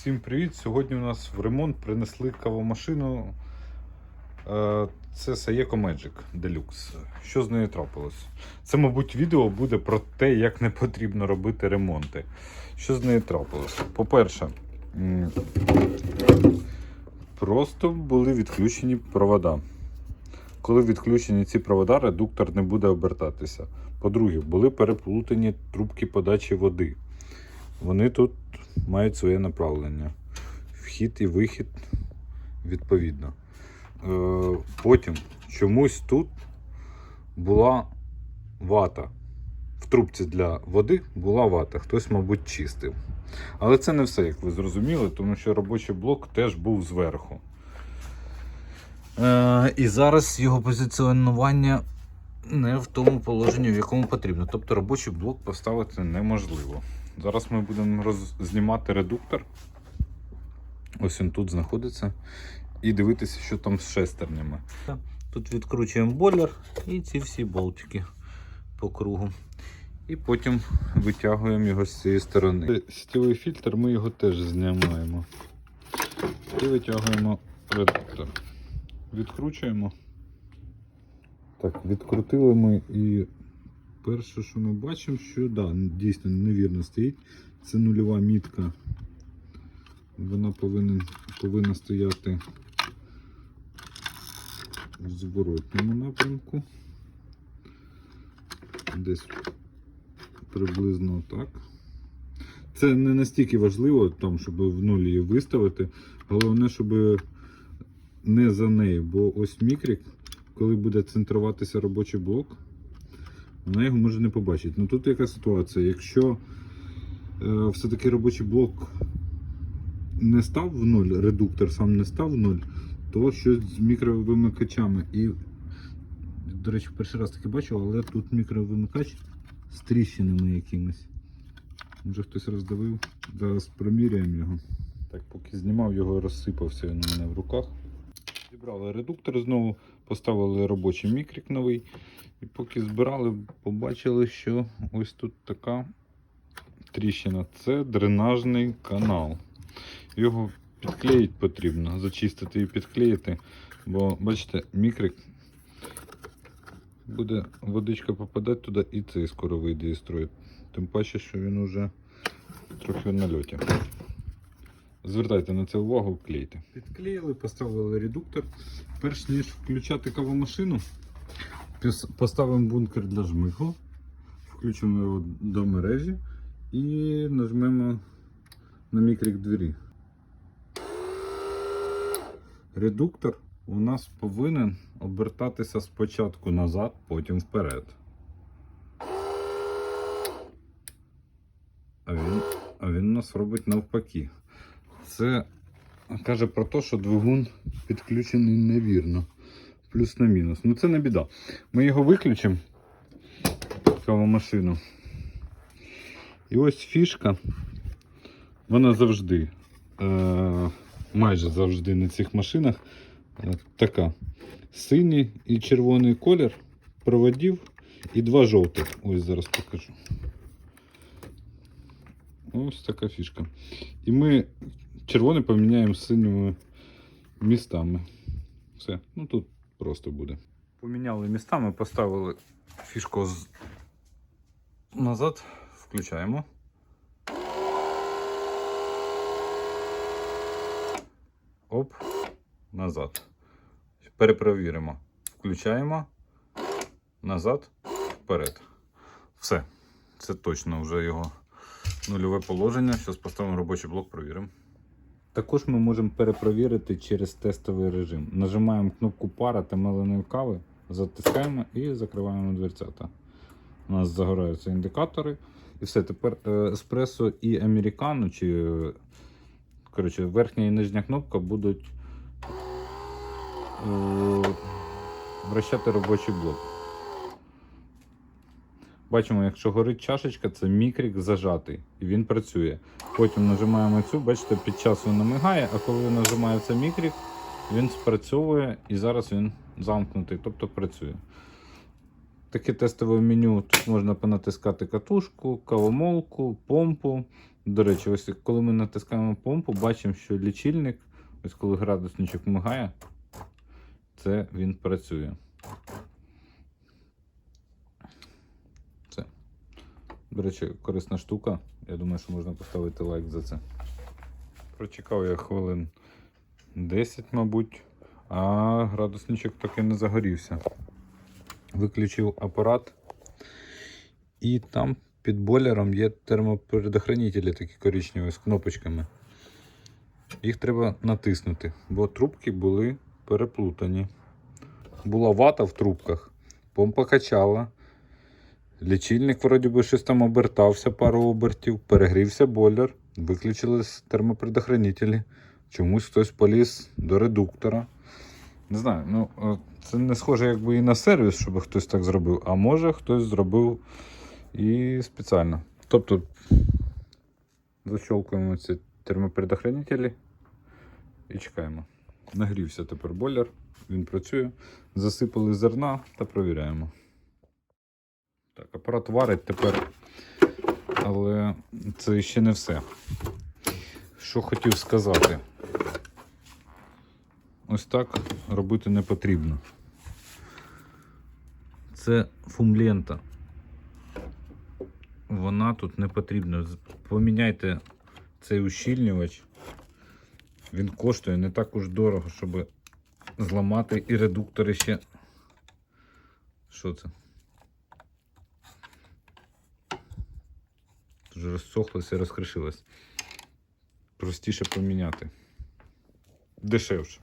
Всім привіт! Сьогодні у нас в ремонт принесли кавомашину. Е, Це Saeco Magic Deluxe. Що з нею трапилось? Це, мабуть, відео буде про те, як не потрібно робити ремонти. Що з нею трапилось? По-перше, просто були відключені провода. Коли відключені ці провода, редуктор не буде обертатися. По-друге, були переплутані трубки подачі води. Вони тут мають своє направлення. Вхід і вихід відповідно. Е, потім чомусь тут була вата. В трубці для води була вата. Хтось, мабуть, чистив. Але це не все, як ви зрозуміли, тому що робочий блок теж був зверху. Е, і зараз його позиціонування не в тому положенні, в якому потрібно. Тобто робочий блок поставити неможливо. Зараз ми будемо роз... знімати редуктор. Ось він тут знаходиться. І дивитися, що там з шестернями. Тут відкручуємо бойлер і ці всі болтики по кругу. І потім витягуємо його з цієї сторони. Сітєвий фільтр ми його теж знімаємо. І витягуємо редуктор. Відкручуємо. Так, відкрутили ми і перше, що ми бачимо, що да, дійсно невірно стоїть. Це нульова мітка. Вона повинна, повинна стояти в зворотньому напрямку. Десь приблизно так. Це не настільки важливо, там, щоб в нуль її виставити. Головне, щоб не за нею, бо ось мікрик, коли буде центруватися робочий блок, вона його може не побачити. Ну тут яка ситуація? Якщо е, все-таки робочий блок не став в нуль, редуктор сам не став в нуль, то щось з мікровимикачами. І, до речі, перший раз таки бачив, але тут мікровимикач з тріщинами якимись. Може хтось роздавив. Зараз проміряємо його. Так, поки знімав його, розсипався він у мене в руках. Зібрали редуктор знову, поставили робочий мікрик новий. І поки збирали, побачили, що ось тут така тріщина. Це дренажний канал. Його підклеїти потрібно, зачистити і підклеїти. Бо, бачите, мікрик буде водичка попадати туди і цей скоро вийде із строю. Тим паче, що він уже трохи в нальоті. Звертайте на це увагу, клейте. Підклеїли, поставили редуктор. Перш ніж включати кавомашину, поставимо бункер для жмиху, включимо його до мережі і нажмемо на мікрик двері. Редуктор у нас повинен обертатися спочатку назад, потім вперед. А він, а він у нас робить навпаки. Це каже про те, що двигун підключений невірно. Плюс на мінус. Ну це не біда. Ми його виключимо, кавомашину. І ось фішка. Вона завжди, е, майже завжди на цих машинах е, така. Синій і червоний колір проводів і два жовтих. Ось зараз покажу. Ось така фішка. І ми червоний поміняємо з синіми містами. Все, ну тут просто буде. Поміняли містами, поставили фішку з... назад, включаємо. Оп, назад. Перепровіримо. Включаємо. Назад, вперед. Все. Це точно вже його нульове положення. Зараз поставимо робочий блок, провіримо. Також ми можемо перепровірити через тестовий режим. Нажимаємо кнопку пара та меленої кави, затискаємо і закриваємо дверцята. У нас загораються індикатори. І все, тепер е, еспресо і американо, чи коротше, верхня і нижня кнопка будуть е, вращати робочий блок. Бачимо, якщо горить чашечка, це мікрик зажатий і він працює. Потім нажимаємо цю, бачите, під час він намигає, а коли нажимається мікрик, він спрацьовує і зараз він замкнутий, тобто працює. Таке тестове меню. Тут можна понатискати катушку, кавомолку, помпу, До речі, ось коли ми натискаємо помпу, бачимо, що лічильник, ось коли градусничок мигає, це він працює. До речі, корисна штука. Я думаю, що можна поставити лайк за це. Прочекав я хвилин 10, мабуть, а градусничок так і не загорівся. Виключив апарат, і там під бойлером є термопередохранителі такі коричневі з кнопочками. Їх треба натиснути, бо трубки були переплутані. Була вата в трубках, помпа качала. Лічильник, вроді би, щось там обертався пару обертів, перегрівся бойлер, виключились термопредохранителі. Чомусь хтось поліз до редуктора. Не знаю, ну е, це не схоже якби і на сервіс, щоб хтось так зробив, а може хтось зробив і спеціально. Тобто защолкуємо ці термопредохранителі і чекаємо. Нагрівся тепер бойлер, він працює. Засипали зерна та провіряємо. Так, апарат варить тепер, але це ще не все. Що хотів сказати. Ось так робити не потрібно. Це фумлента. Вона тут не потрібна. Поміняйте цей ущільнювач. Він коштує не так уж дорого, щоб зламати і редуктори ще. Що це? Вже розсохлося і розкришилось. Простіше поміняти. Дешевше.